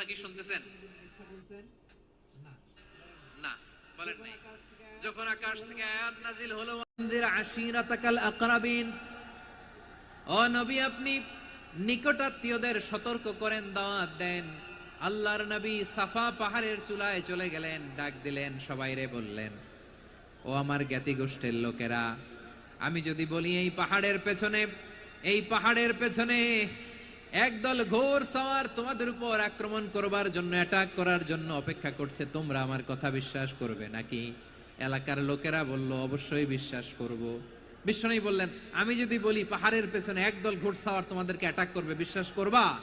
কথা কি শুনতেছেন? না, বলেন নাই। যখন আকাশ থেকে আয়াত নাজিল হলো আশিরাতাকাল আকরাবিন, ও নবী, আপনি নিকটাত্মীয়দের সতর্ক করেন, দাওয়াত দেন। আল্লাহর নবী সাফা পাহাড়ের চূড়ায় চলে গেলেন, ডাক দিলেন সবাইরে বললেন, ও আমার জ্ঞাতি গোষ্ঠীর লোকেরা, আমি যদি বলি এই পাহাড়ের পেছনে, এই পাহাড়ের পেছনে একদল ঘোর সাওয়ার তোমাদের উপর আক্রমণ করবার জন্য অ্যাটাক করার জন্য অপেক্ষা করছে। তোমরা আমার কথা বিশ্বাস করবে নাকি? এলাকার লোকেরা বলল, অবশ্যই বিশ্বাস করব। বিশ্বনবী বললেন, আমি যদি বলি পাহাড়ের পেছনে একদল ঘোর সাওয়ার তোমাদেরকে অ্যাটাক করবে, বিশ্বাস করবা?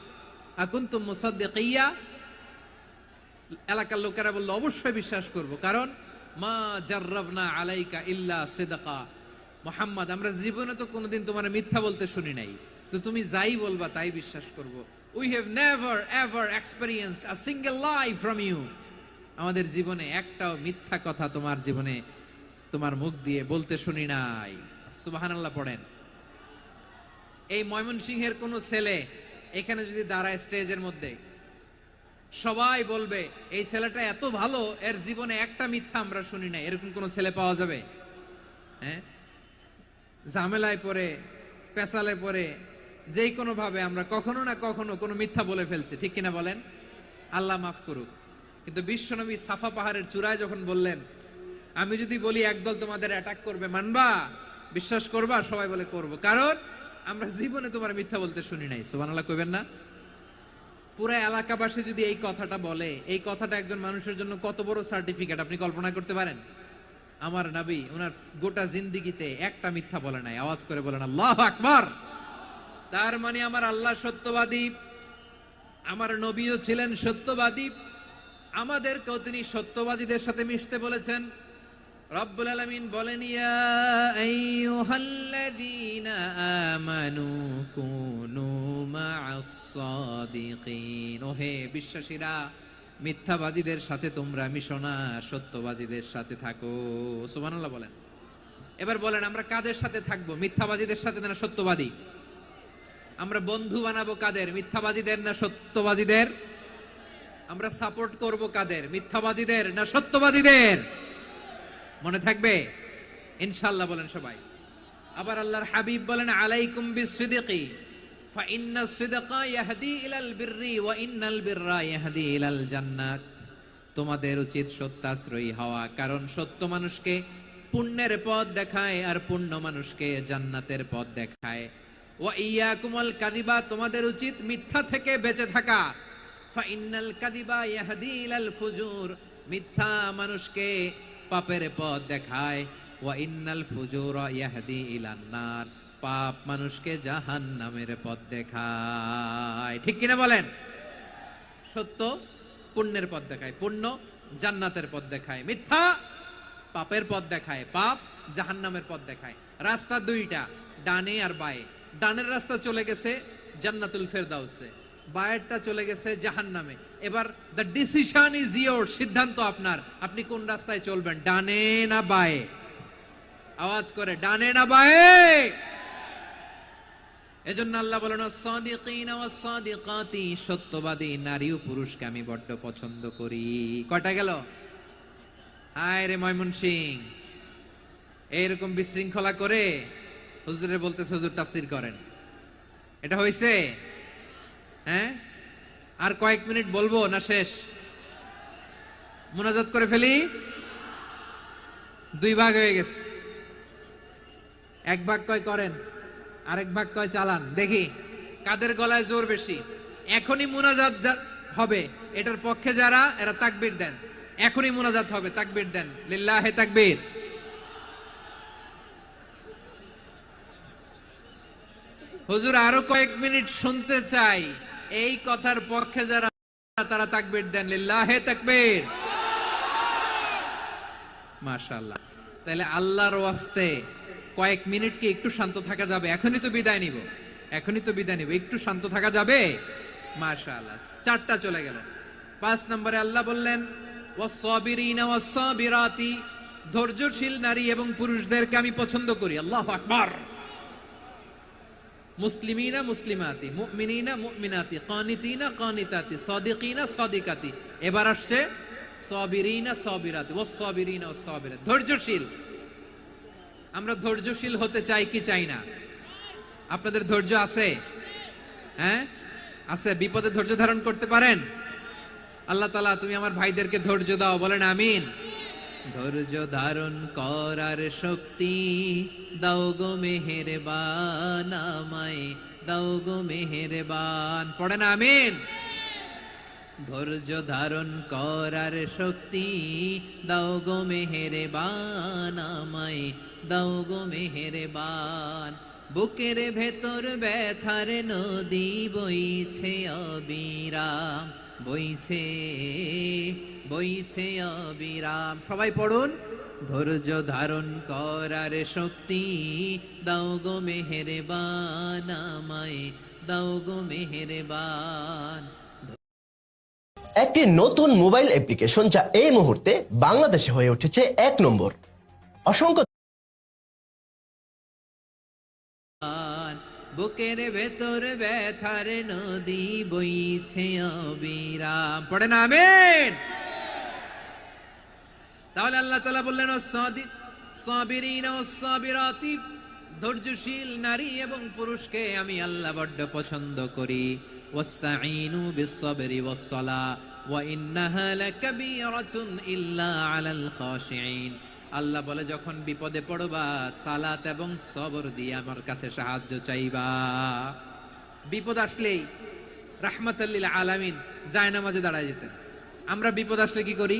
আকুন্তুম মুসাদ্দিকিয়া। এলাকার লোকেরা বলল, অবশ্যই বিশ্বাস করব, কারণ মা জার্রাবনা আলাইকা ইল্লা সিদকা। মোহাম্মদ, আমরা জীবনে তো কোনোদিন তোমার মিথ্যা বলতে শুনি নাই। তো তুমি যাই বলবা, তাই বিশ্বাস করব। We have never ever experienced a single life from you আমাদের জীবনে একটাও মিথ্যা কথা তোমার জীবনে তোমার মুখ দিয়ে বলতে শুনি নাই। সুবহানাল্লাহ পড়েন। এই ময়মনসিংহের কোন ছেলে এখানে যদি দাঁড়ায় স্টেজের মধ্যে, সবাই বলবে, এই ছেলেটা এত ভালো, এর জীবনে একটা মিথ্যা আমরা শুনি না এরকম কোন ছেলে পাওয়া যাবে? হ্যাঁ? ঝামেলায় পরে পেশালে পড়ে যেই কোনো ভাবে আমরা কখনো না কখনো কোনো মিথ্যা বলে ফেলছি, ঠিক কিনা বলেন? আল্লাহ মাফ করুক। কিন্তু বিশ্বনবী সাফা পাহাড়ের চূড়ায় যখন বললেন, আমি যদি বলি একদল তোমাদের অ্যাটাক করবে, মানবা? বিশ্বাস করবা? সবাই বলে করব। কারণ আমরা জীবনে তোমার মিথ্যা বলতে শুনি নাই। সুবহানাল্লাহ কইবেন না? পুরো এলাকাবাসী যদি এই কথাটা বলে, এই কথাটা একজন মানুষের জন্য কত বড় সার্টিফিকেট আপনি কল্পনা করতে পারেন? আমার নবী ওনার গোটা জিন্দিগিতে একটা মিথ্যা বলে নাই। আওয়াজ করে বলেন, আল্লাহ আকবার! তার মানে আমার আল্লাহ সত্যবাদী, আমার নবীও ছিলেন সত্যবাদী। আমাদেরকেও তিনি সত্যবাদীদের সাথে মিশতে বলেছেন। রব্বুল আলামিন বলেন ওহে বিশ্বাসীরা, মিথ্যাবাদীদের সাথে তোমরা মিশো না, সত্যবাদীদের সাথে থাকো। সুবহানাল্লাহ বলেন। এবার বলেন, আমরা কাদের সাথে থাকব? মিথ্যাবাদীদের সাথে না সত্যবাদী। আমরা বন্ধু বানাবো কাদের মিথ্যাবাদীদের না সত্যবাদীদের আমরা সাপোর্ট করব কাদের মিথ্যাবাদীদের না সত্যবাদীদের মনে থাকবে ইনশাল্লাহ বলেন সবাই আবার আল্লাহর হাবিব বলেন আলাইকুম বিসিদিকি فإن الصدق يهدي إلى البر وإن البر يهدي إلى الجنة তোমাদের উচিত সত্যাশ্রয়ী হওয়া কারণ সত্য মানুষকে পুণ্যের পথ দেখায় আর পুণ্য মানুষকে জান্নাতের পথ দেখায় ওয়া ইয়াকুমুল কাদিবা তোমাদের উচিত মিথ্যা থেকে বেঁচে থাকা। ফাইনাল কাদিবা ইয়াহদি ইলাল ফুজুর, মিথ্যা মানুষকে পাপের পথ দেখায়। ওয়া ইন্নাল ফুজুর ইয়াহদি ইলান পাপ মানুষকে জাহান্নামের পথ দেখায়। ঠিক কিনা বলেন? সত্য, পুণ্যের পথ দেখায়। পুণ্য জান্নাতের পথ দেখায়। মিথ্যা পাপের পথ দেখায়। পাপ জাহান্নামের পথ দেখায়। রাস্তা দুইটা, ডানে আর বায়ে। ডানের রাস্তা চলে গেছে জান্নাতুল ফেরদাউসে, বায়েরটা চলে গেছে জাহান্নামে। এবার দ্য ডিসিশন ইজ ইয়োর সিদ্ধান্ত আপনার। আপনি কোন রাস্তায় চলবেন, ডানে না বায়ে? আওয়াজ করে, ডানে না বায়ে? এজন্য আল্লাহ বলেন সাদিকিন ওয়াস সাদিকাতি সত্যবাদী নারী ও পুরুষকে আমি বড্ড পছন্দ করি। কয়টা গেল? হায় রে ময়মন সিং এইরকম বিশৃঙ্খলা করে হুজুরে বলতেছে, হুজুর তাফসির করেন। এটা হইছে? হ্যাঁ? আর কয়েক মিনিট বলব না শেষ? মুনাজাত করে ফেলি? দুই ভাগ হয়ে গেছে। এক ভাগ কয় করেন, আরেক ভাগ কয় চালান। দেখি, কাদের গলায় জোর বেশি? এখনই মুনাজাত হবে, এটার পক্ষে যারা, এরা তাকবীর দেন। এখনই মুনাজাত হবে, তাকবীর দেন। লিল্লাহে তাকবীর। হুজুর, আরও কয়েক মিনিট শুনতে চাই। এই কথার পক্ষে যারা তারা তাকবীর দেন। লিল্লাহে তাকবীর। মাশাআল্লাহ। তাহলে আল্লাহর ওয়াস্তে কয়েক মিনিট কি একটু শান্ত থাকা যাবে? এখনই তো বিদায় নিব। এখনই তো বিদায় নিব। একটু শান্ত থাকা যাবে? মাশাআল্লাহ। চারটা চলে গেল। পাঁচ নম্বরে আল্লাহ বললেন, ওয়াসসাবিরিনা ওয়াসসাবিরাতি, ধৈর্যশীল নারী এবং পুরুষদেরকে আমি পছন্দ করি। আল্লাহু আকবার। মুসলিমিনা মুসলিমাতি, মুমিনিনা মুমিনাতি, কানিতিনা কানিতাতি, সাদিকিনা সাদিকাতি। এবার আসছে সাবিরিনা সাবিরাতি ও সাবিরিনা ও সাবিরাত ধৈর্যশীল। আমরা ধৈর্যশীল হতে চাই কি চাই না? আপনাদের ধৈর্য আছে? হ্যাঁ? আছে। বিপদে ধৈর্য ধারণ করতে পারেন? আল্লাহ তালা তুমি আমার ভাইদেরকে ধৈর্য দাও, বলেন আমিন। ধৈর্য ধারণ করার শক্তি। দাও গো মেহেরবান আমায়, দাও গো মেহেরবান। পড়েন, আমিন। ধৈর্য ধারণ করার শক্তি। দাও গো মেহেরবান আমায়, দাও গো মেহেরবান। বুকের ভেতর ব্যথার নদী বইছে অবিরাম, বইছে বইছে অবিরাম। সবাই পড়ুন। ধৈর্য ধারণ করার শক্তি দাও গো মেহেরবান আমায় দাও গো মেহেরবান। একটি নতুন মোবাইল অ্যাপ্লিকেশন যা এই মুহূর্তে বাংলাদেশে হয়ে উঠেছে এক নম্বর। অসংখ্য বুকের ভেতর ব্যথার নদী বইছে অবিরাম। পড়ে না আমিন! তাহলে আল্লাহ তালা বললেন ধৈর্যশীল নারী এবং পুরুষকে আমি আল্লাহ বড্ড পছন্দ করি। ওয়াস্তাঈনু বিস-সাবরি ওয়াস-সালাহ ওয়া ইন্নাহা লাকাবীরাতুন ইল্লা আলাল খাশিঈন। আল্লাহ বলে, যখন বিপদে পড়বা, সালাত এবং সবর দিয়ে আমার কাছে সাহায্য চাইবা। বিপদ আসলেই রাহমাতাল্লিল আলামিন যায় নামাজে দাঁড়ায় যেতেন। আমরা বিপদ আসলে কি করি?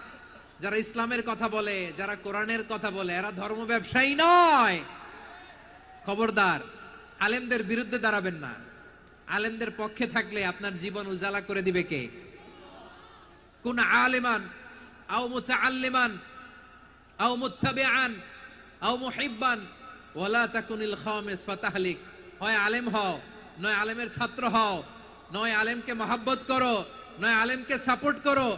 যারা ইসলামের কথা বলে, যারা কোরআনের কথা বলে, এরা ধর্ম ব্যবসায়ী নয়। খবরদার, আলেমদের বিরুদ্ধে দাঁড়াবেন না। আলেমদের পক্ষে থাকলে আপনার জীবন উজালা করে দিবে কে? কোন আলেমান, আও ফাতাহলিক। হয় আলেম হও, নয় আলেমের ছাত্র হও, নয় আলেমকে মহাব্বত করো, নয় আলেমকে সাপোর্ট করো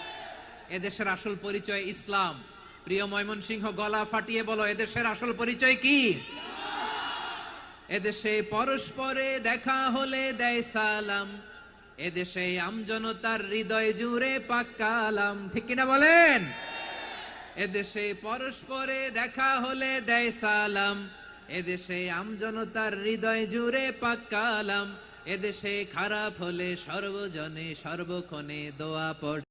এদেশের আসল পরিচয় ইসলাম। প্রিয় ময়মনসিংহ, গলা ফাটিয়ে বলো, এদেশের আসল পরিচয় কি? এদেশে পরস্পরে দেখা হলে দেয় সালাম। এদেশে আমজনতার হৃদয় জুড়ে পাক্কালাম ঠিক কিনা বলেন? এদেশে পরস্পরে দেখা হলে দেয় সালাম। এদেশে আমজনতার হৃদয় জুড়ে পাক্কালাম এদেশে খারাপ হলে সর্বজনে সর্বক্ষণে দোয়া পড়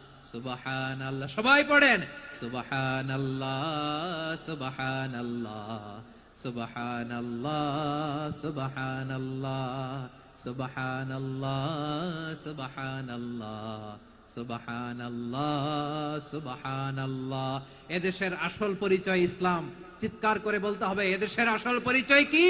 সুবহান আল্লাহ সবাই পড়েন। সুবহান আল্লাহ সুবহান আল্লাহ সুবহান আল্লাহ সুবহান আল্লাহ সুবহান আল্লাহ সুবহান আল্লাহ সুবহান আল্লাহ সুবহান আল্লাহ এদেশের আসল পরিচয় ইসলাম। চিৎকার করে বলতে হবে, এদেশের আসল পরিচয় কি?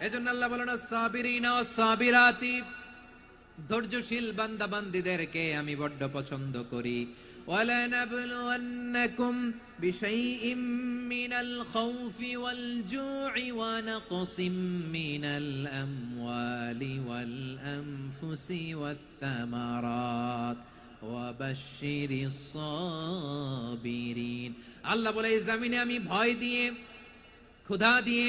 এজন্য আল্লাহ বলেন সাবিরিনা সাবিরাতি ধৈর্যশীল বান্দা বান্দিদেরকে আমি বড্ড পছন্দ করি ولنبلونكم بشيء من الخوف والجوع ونقص من الأموال والأنفس والثمرات وبشر الصابرين আল্লাহ বলে এই জমিনে আমি ভয় দিয়ে ক্ষুধা দিয়ে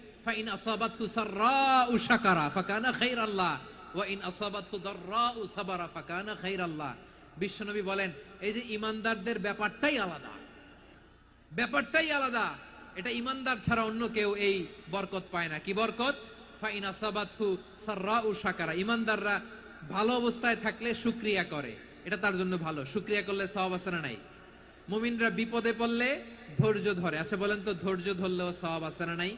ফাইন আসাবাতহু সাররাউ শাকারা ফাকানা খাইরাল্লাহ ওয়া ইন আসাবাতহু দাররাউ সাবারা ফাকানা খাইরাল্লাহ বিশ্বনবী বলেন, এই যে ইমানদারদের ব্যাপারটাই আলাদা। ব্যাপারটাই আলাদা। এটা ইমানদার ছাড়া অন্য কেউ এই বরকত পায় না। কি বরকত? ফাইন আসাবাতহু সাররাউ শাকারা। ইমানদাররা ভালো অবস্থায় থাকলে শুকরিয়া করে। এটা তার জন্য ভালো। শুকরিয়া করলে সওয়াব আছে নাই? মুমিনরা বিপদে পড়লে ধৈর্য ধরে। আচ্ছা বলেন তো, ধৈর্য ধরলেও সওয়াব আছে নাই?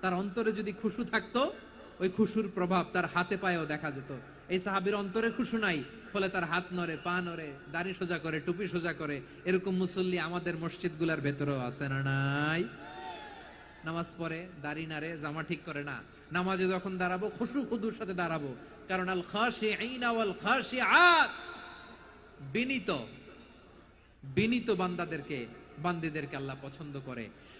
তার অন্তরে যদি খুশু থাকতো, ওই খুশুর প্রভাব তার হাতে পায়েও দেখা যেত। এই সাহাবীর অন্তরে খুশু নাই, ফলে তার হাত নড়ে, পা নড়ে, দাড়ি সোজা করে, টুপি সোজা করে, এরকম মুসল্লি আমাদের মসজিদগুলোর ভেতরেও আছে না নাই? নামাজ পড়ে, দাড়ি নাড়ে, জামা ঠিক করে না। নামাজে যখন দাঁড়াবো, খুশু খুদুর সাথে দাঁড়াবো। কারণ আল খাশিঈনা ওয়াল খাশিআত। বিনীত বিনীত বান্দাদেরকে, বান্দিদেরকে আল্লাহ পছন্দ করে।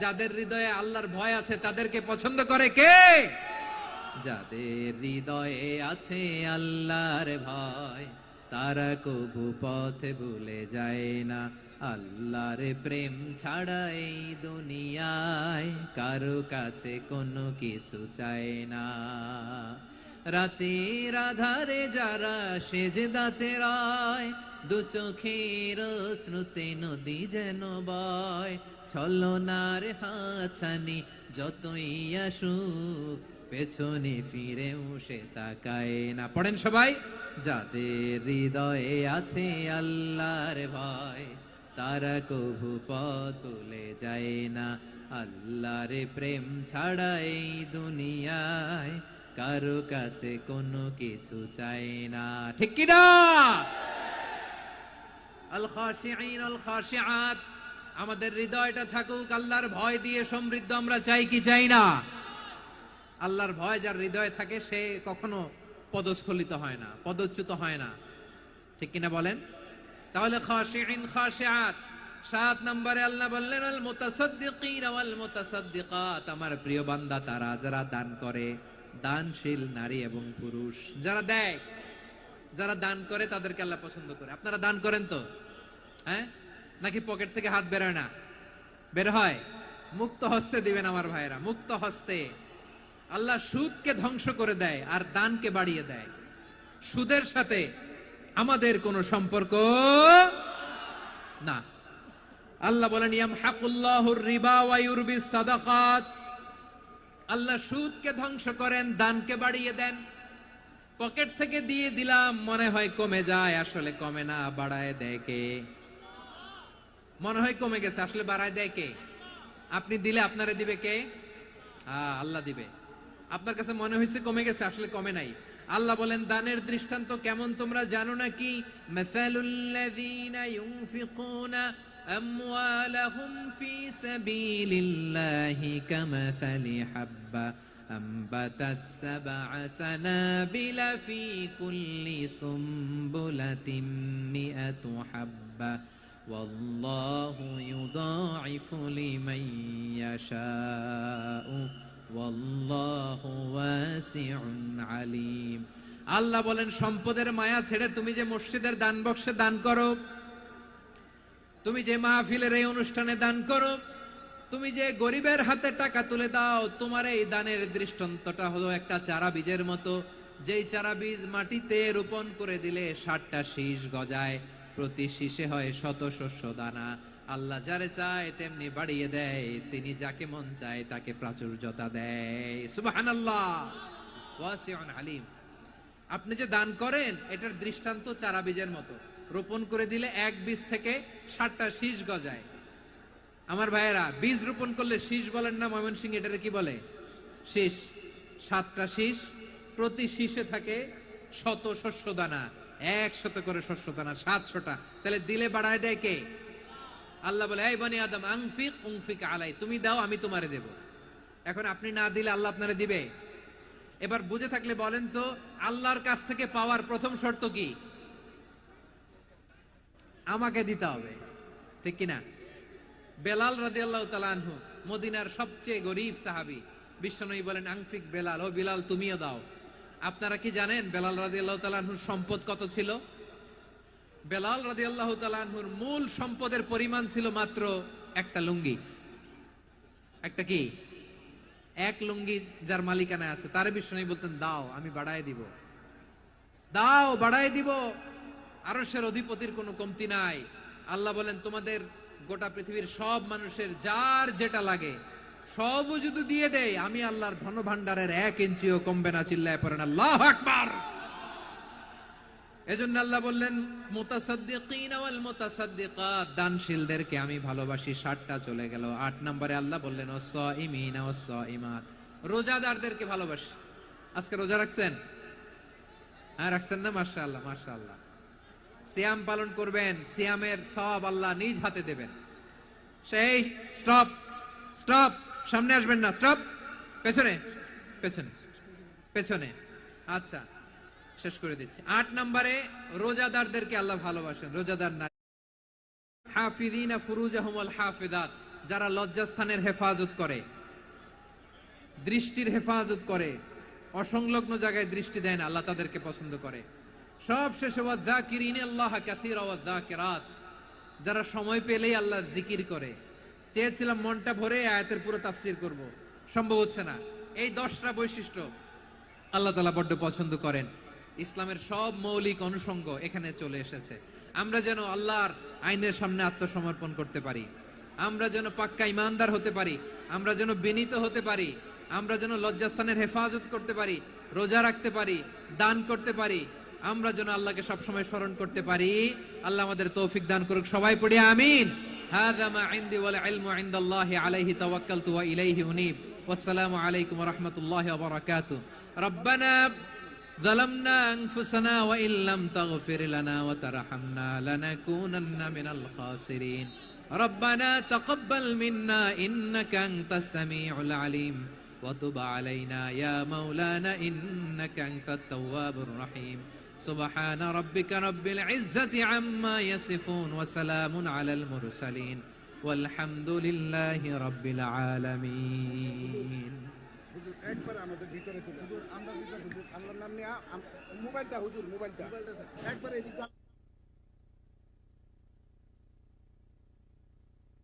যাদের হৃদয়ে আল্লাহর ভয় আছে, তাদেরকে পছন্দ করে কে? যাদের হৃদয়ে আছে আল্লাহর ভয়, তারা কবু পথে ভুলে যায় না। আল্লাহর প্রেম ছাড়া এই দুনিয়ায় কারও কাছে কোনো কিছু চায় না। রাতের আধারে যারা সেজদাতে রায় দু চোখের শ্রুতে নদী যেন বয়, ছলনার হাছানি যতই আসুক, পেছনে ফিরেও সে তাকায় না। পড়েন সবাই, যাদের হৃদয়ে আছে আল্লাহর ভয়, তারা কভু পথ ভুলে যায় না। আল্লাহর প্রেম ছাড়া এই দুনিয়ায় কারও কাছে কোনো কিছু চাই না। ঠিক কি না আল খাশিঈন আল খাশিআত আমাদের হৃদয়টা থাকুক আল্লাহর ভয় দিয়ে সমৃদ্ধ, আমরা চাই কি চাই না? আল্লাহর ভয় যার হৃদয়ে থাকে, সে কখনো পদস্খলিত হয় না, পদচ্যুত হয় না। ঠিক কিনা বলেন? তাহলে খাশিঈন, খাশিআত। সাত নম্বরে আল্লাহ বললেন আল মুতাসাদ্দিকিন ওয়াল আমার প্রিয় বান্দা, তারা যারা দান করে, দানশীল নারী এবং পুরুষ, যারা দেয় যারা দান করে তাদেরকে আল্লাহ পছন্দ করে। আপনারা দান করেন তো? হ্যাঁ? নাকি পকেট থেকে হাত বেরোয় না? বের হয়? মুক্ত হস্তে দিবেন আমার ভাইরা মুক্ত হস্তে। আল্লাহ সুদকে ধ্বংস করে দেয় আর দানকে বাড়িয়ে দেয়। সুদের সাথে আমাদের কোনো সম্পর্ক না। আল্লাহ বলেন ইয়াম হাকুল্লাহুর রিবা ওয়া ইউরবিস সাদাকাত। আল্লাহ সুদকে ধ্বংস করেন, দানকে বাড়িয়ে দেন। পকেট থেকে দিয়ে দিলাম মনে হয় কমে যায় আসলে কমে না বাড়ায় দেয় কে? মনে হয় কমে গেছে আসলে বাড়ায় দেয় কে? আপনি দিলে আপনারে দিবে কে? আহ, আল্লাহ দিবে। আপনার কাছে মনে হয়েছে কমে গেছে আসলে কমে নাই। আল্লাহ বলেন দানের দৃষ্টান্ত কেমন তোমরা জানো মাসালুল্লাযীনা ইউনফিকুনা আমওয়ালাহুম ফি সাবিলিল্লাহি কামাসালি হাব্বা। أنبتت سبع سنابل في كل سنبلة مئة حبة والله يضاعف لمن يشاء والله واسع عليم আল্লাহ বলেন সম্পদের মায়া ছেড়ে তুমি যে মসজিদের দান বক্সে দান করো তুমি যে মাহফিলের এই অনুষ্ঠানে দান করো তুমি যে গরিবের হাতে টাকা তুলে দাও, তোমার এই দানের দৃষ্টান্তটা হলো একটা চারা বীজের মতো। যেই চারা বীজ মাটিতে রোপণ করে দিলে ষাটটা শীষ গজায়, প্রতি শীষে হয় শত শস্য দানা। আল্লাহ যারে চায় তেমনি বাড়িয়ে দেয়, তিনি যাকে মন চায় তাকে প্রাচুর্যতা দেয়। সুবহানাল্লাহ। ওয়াসিউন আলিম আপনি যে দান করেন, এটার দৃষ্টান্ত চারা বীজের মতো। রোপণ করে দিলে এক বীজ থেকে ষাটটা শীষ গজায়। আমার ভাইয়েরা, বীজ রোপণ করলে শীষ বলেন না ময়মনসিং এটারে কি বলে? শীষ। সাতটা শীষ, প্রতি শীষে থাকে শত শস্য দানা একশত করে শস্য দানা সাতশোটা। তাহলে দিলে বাড়ায় দেয় কে? আল্লাহ বলে, এই বনি আদম, আংফিক, উংফিক আলাই তুমি দাও, আমি তোমারে দেব। এখন আপনি না দিলে আল্লাহ আপনারে দিবে? এবার বুঝে থাকলে বলেন তো, আল্লাহর কাছ থেকে পাওয়ার প্রথম শর্ত কি? আমাকে দিতে হবে। ঠিক কিনা? বেলাল রাদি আল্লাহ তালানহু মদিনার সবচেয়ে গরিব সাহাবি। বিশ্বনবী বলেন, আংফিক বেলাল, ও বিলাল তুমিও দাও। আপনারা কি জানেন বেলাল রাদি আল্লাহ তালানহুর সম্পদ কত ছিল? বেলাল রাদি আল্লাহ তালানহুর মূল সম্পদের পরিমাণ ছিল মাত্র একটা লুঙ্গি। একটা কি? এক লুঙ্গি যার মালিকানায় আছে। তার বিশ্বনবী বলতেন, দাও, আমি বাড়ায় দিব। দাও, বাড়ায় দিব। আরশের অধিপতির কোনো কমতি নাই। আল্লাহ বলেন, তোমাদের গোটা পৃথিবীর সব মানুষের যার যেটা লাগে সবও যদি দিয়ে দেয়, আমি আল্লাহর ধন ভান্ডারের এক ইঞ্চিও কমবে না, চিল্লায় পড়েন আল্লাহ আকবার। এজন্য আল্লাহ বললেন, মুতাসাদ্দিকিন দানশীলদেরকে আমি ভালোবাসি, ষাটটা চলে গেল। আট নম্বরে আল্লাহ বললেন রোজাদারদেরকে ভালোবাসি। আজকে রোজা রাখছেন? হ্যাঁ রাখছেন না? মাশাআল্লাহ মাশাআল্লাহ। সিয়াম পালন করবেন, সিয়ামের সব আল্লাহ নিজ হাতে দেবেন। সেই স্টপ স্টপ সামনে আসবেন না। স্টপ পেছনে। পেছনে। পেছনে। আচ্ছা। শেষ করে দিচ্ছি। আট নম্বরে রোজাদারদেরকে আল্লাহ ভালোবাসেন। রোজাদার না হাফিদিনা ফুরুজাহুম আল হাফিদাত যারা লজ্জাস্থানের হেফাজত করে। দৃষ্টির হেফাজত করে। অসংলগ্ন জায়গায় দৃষ্টি দেয় না। আল্লাহ তাদেরকে পছন্দ করে। সব শেষে ওয়াদ্দাকিরিন আল্লাহ কাসীরা ওয়াদ্দাকিরাত যারা সময় পেলেই আল্লাহ জিকির করে। চেয়েছিলাম মনটা ভরে আয়াতের পুরো তাফসির করব। সম্ভব হচ্ছে না। এই দশটা বৈশিষ্ট্য আল্লাহ তালা বড্ড পছন্দ করেন। ইসলামের সব মৌলিক অনুষঙ্গ এখানে চলে এসেছে। আমরা যেন আল্লাহর আইনের সামনে আত্মসমর্পণ করতে পারি। আমরা যেন পাক্কা ইমানদার হতে পারি। আমরা যেন বিনীত হতে পারি। আমরা যেন লজ্জাস্থানের হেফাজত করতে পারি। রোজা রাখতে পারি। দান করতে পারি। আমরা যেন আল্লাহকে সবসময় স্মরণ করতে পারি আল্লাহ আমাদের তৌফিক দান করুক সবাই পড়ি আমিন هذا ما عندي والعلم عند الله عليه توكلت وإليه أنيب والسلام عليكم ورحمة الله وبركاته ربنا ظلمنا أنفسنا وإن لم تغفر لنا وترحمنا لنكونن من الخاسرين ربنا تقبل منا إنك أنت السميع العليم وتب علينا يا مولانا إنك أنت التواب الرحيم سبحان ربك رب العزة عما يصفون وسلام على المرسلين والحمد لله رب العالمين হুজুর একবার আমাদের ভিতরে তুলে হুজুর আমরা ভিতরে হুজুর আল্লাহর নাম নিয়ে আম- মোবাইলটা হুজুর মোবাইলটা একবার এদিকে